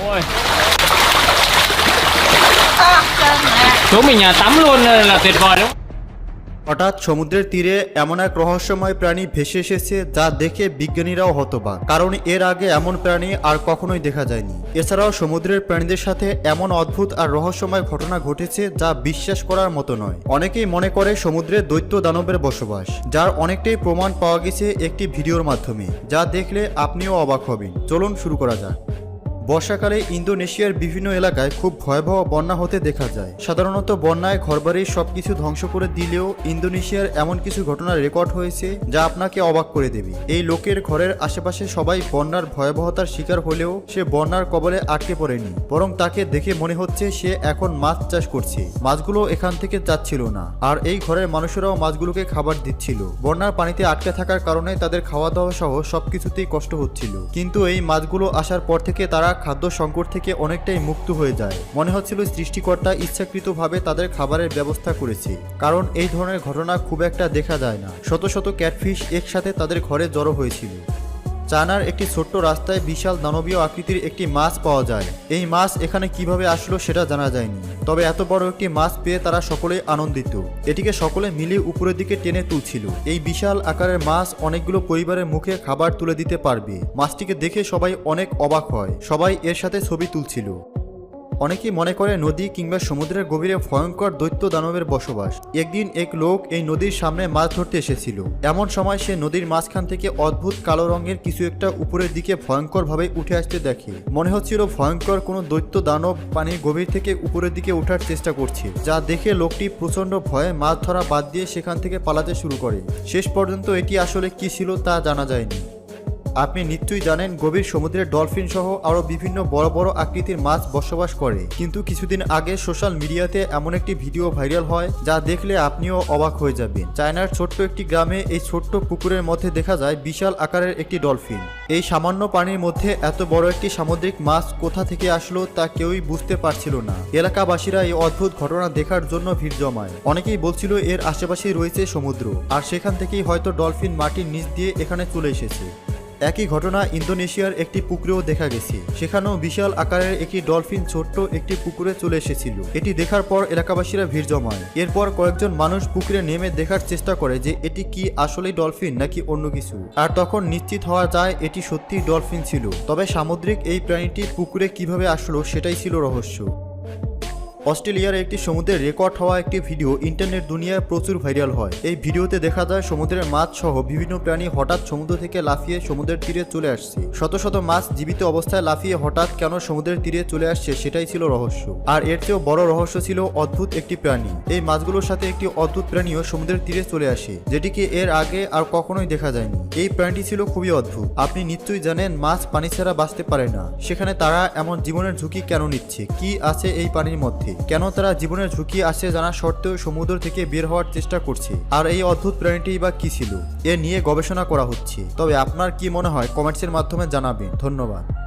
Ôi. Xuống mình nhà tắm luôn là tuyệt vời đúng হঠাৎ সমুদ্রের তীরে এমন এক রহস্যময় প্রাণী ভেসে এসেছে যা দেখে বিজ্ঞানীরাও হতবাক কারণ এর আগে এমন প্রাণী আর কখনোই দেখা যায়নি। এছাড়াও সমুদ্রের প্রাণীদের সাথে এমন অদ্ভুত আর রহস্যময় ঘটনা ঘটেছে যা বিশ্বাস করার মতো নয়। অনেকেই মনে করে সমুদ্রে দৈত্য দানবের বসবাস যার অনেকটাই প্রমাণ পাওয়া গেছে একটি ভিডিওর মাধ্যমে যা দেখলে আপনিও অবাক হবেন। চলুন শুরু করা যাক। বর্ষাকালে ইন্দোনেশিয়ার বিভিন্ন এলাকায় খুব ভয়াবহ বন্যা হতে দেখা যায়। সাধারণত বন্যায় ঘরবাড়ির সবকিছু ধ্বংস করে দিলেও ইন্দোনেশিয়ার এমন কিছু ঘটনা রেকর্ড হয়েছে যা আপনাকে অবাক করে দেবে। এই লোকের ঘরের আশেপাশে সবাই বন্যার ভয়াবহতার শিকার হলেও সে বন্যার কবলে আটকে পড়েনি, বরং তাকে দেখে মনে হচ্ছে সে এখন মাছ চাষ করছে। মাছগুলো এখান থেকে যাচ্ছিল না, আর এই ঘরের মানুষেরাও মাছগুলোকে খাবার দিচ্ছিল। বন্যার পানিতে আটকে থাকার কারণে তাদের খাওয়া দাওয়া সহ সবকিছুতেই কষ্ট হচ্ছিল। কিন্তু এই মাছগুলো আসার পর থেকে তারা খাদ্য সংকট থেকে অনেকটাই মুক্ত হয়ে যায়। মনে হচ্ছিল সৃষ্টিকর্তা ইচ্ছাকৃতভাবে তাদের খাবারের ব্যবস্থা করেছে। কারণ এই ধরনের ঘটনা খুব একটা দেখা যায় না। শত শত ক্যাটফিশ একসাথে তাদের ঘরে জড়ো হয়েছিল। চায়নার একটি ছোট্ট রাস্তায় বিশাল দানবীয় আকৃতির একটি মাছ পাওয়া যায়। এই মাছ এখানে কীভাবে আসলো সেটা জানা যায়নি। তবে এত বড় একটি মাছ পেয়ে তারা সকলেই আনন্দিত। এটিকে সকলে মিলে উপরের দিকে টেনে তুলছিল। এই বিশাল আকারের মাছ অনেকগুলো পরিবারের মুখে খাবার তুলে দিতে পারবে। মাছটিকে দেখে সবাই অনেক অবাক হয়। সবাই এর সাথে ছবি তুলছিল। অনেকেই মনে করে নদী কিংবা সমুদ্রের গভীরে ভয়ঙ্কর দৈত্য দানবের বসবাস। একদিন এক লোক এই নদীর সামনে মাছ ধরতে এসেছিল। এমন সময় সে নদীর মাঝখান থেকে অদ্ভুত কালো রঙের কিছু একটা উপরের দিকে ভয়ঙ্করভাবে উঠে আসতে দেখে। মনে হচ্ছিল ভয়ঙ্কর কোনো দৈত্য দানব পানির গভীর থেকে উপরের দিকে ওঠার চেষ্টা করছে, যা দেখে লোকটি প্রচণ্ড ভয়ে মাছ ধরা বাদ দিয়ে সেখান থেকে পালাতে শুরু করে। শেষ পর্যন্ত এটি আসলে কি ছিল তা জানা যায়নি। আপনি নিশ্চয়ই জানেন গভীর সমুদ্রে ডলফিন সহ আরও বিভিন্ন বড় বড় আকৃতির মাছ বসবাস করে। কিন্তু কিছুদিন আগে সোশ্যাল মিডিয়াতে এমন একটি ভিডিও ভাইরাল হয় যা দেখলে আপনিও অবাক হয়ে যাবেন। চায়নার ছোট্ট একটি গ্রামে এই ছোট্ট পুকুরের মধ্যে দেখা যায় বিশাল আকারের একটি ডলফিন। এই সামান্য পানির মধ্যে এত বড় একটি সামুদ্রিক মাছ কোথা থেকে আসলো তা কেউই বুঝতে পারছিল না। এলাকাবাসীরা এই অদ্ভুত ঘটনা দেখার জন্য ভিড় জমায়। অনেকেই বলছিল এর আশেপাশেই রয়েছে সমুদ্র, আর সেখান থেকেই হয়তো ডলফিন মাটির নিচ দিয়ে এখানে চলে এসেছে। একই ঘটনা ইন্দোনেশিয়ার একটি পুকুরেও দেখা গেছে। সেখানেও বিশাল আকারের একটি ডলফিন ছোট্ট একটি পুকুরে চলে এসেছিল। এটি দেখার পর এলাকাবাসীরা ভিড় জমায়। এরপর কয়েকজন মানুষ পুকুরে নেমে দেখার চেষ্টা করে যে এটি কি আসলেই ডলফিন নাকি অন্য কিছু। আর তখন নিশ্চিত হওয়া যায় এটি সত্যি ডলফিন ছিল। তবে সামুদ্রিক এই প্রাণীটি পুকুরে কীভাবে আসলো সেটাই ছিল রহস্য। অস্ট্রেলিয়ার একটি সমুদ্রে রেকর্ড হওয়া একটি ভিডিও ইন্টারনেট দুনিয়ায় প্রচুর ভাইরাল হয়। এই ভিডিওতে দেখা যায় সমুদ্রের মাছ সহ বিভিন্ন প্রাণী হঠাৎ সমুদ্র থেকে লাফিয়ে সমুদ্রের তীরে চলে আসছে। শত শত মাছ জীবিত অবস্থায় লাফিয়ে হঠাৎ কেন সমুদ্রের তীরে চলে আসছে সেটাই ছিল রহস্য। আর এর চেয়েও বড় রহস্য ছিল অদ্ভুত একটি প্রাণী। এই মাছগুলোর সাথে একটি অদ্ভুত প্রাণীও সমুদ্রের তীরে চলে আসে যেটিকে এর আগে আর কখনোই দেখা যায়নি। এই প্রাণীটি ছিল খুবই অদ্ভুত। আপনি নিশ্চয়ই জানেন মাছ পানি ছাড়া বাঁচতে পারে না। সেখানে তারা এমন জীবনের ঝুঁকি কেন নিচ্ছে? কি আছে এই পানির মধ্যে? কেন তারা জীবনের ঝুঁকি আছে জানা সত্ত্বেও সমুদ্র থেকে বের হওয়ার চেষ্টা করছে। আর এই অদ্ভুত প্রাণীটি বা কি ছিল? এ নিয়ে গবেষণা করা হচ্ছে। তবে আপনার কি মনে হয়? কমেন্টসের মাধ্যমে জানাবেন। ধন্যবাদ।